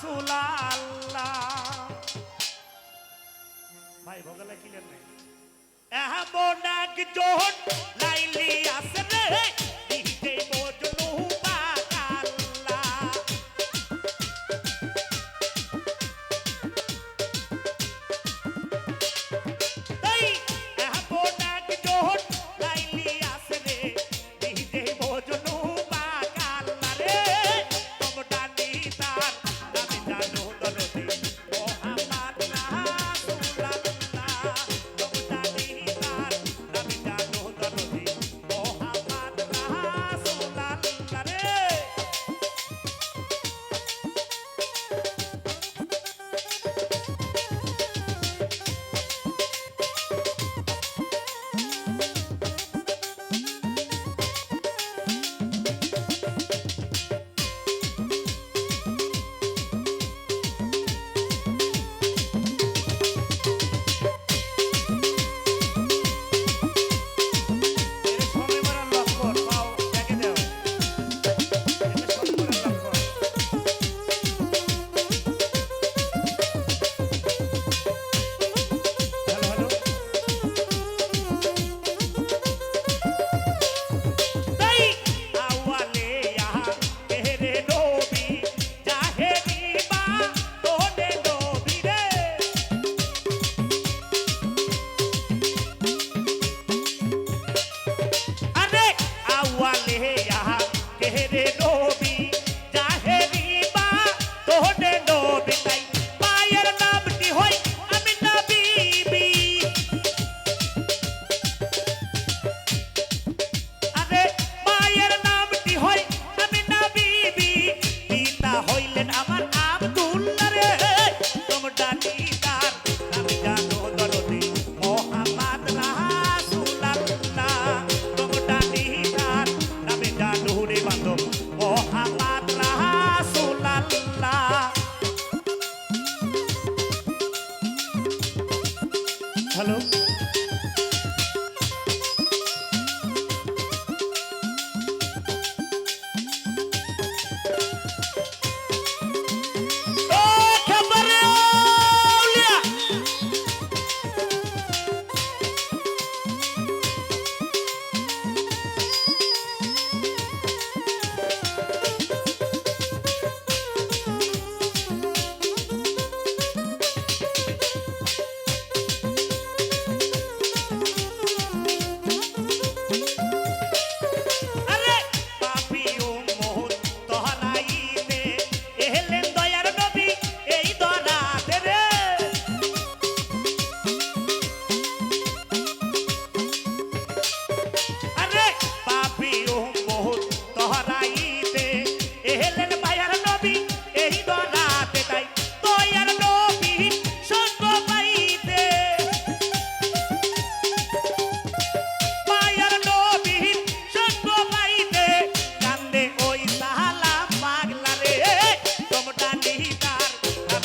রাসুল আল্লাহ ভাই ভোগলে কিলেন নাই? এমন একজন লাইলি নবী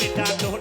মেটানো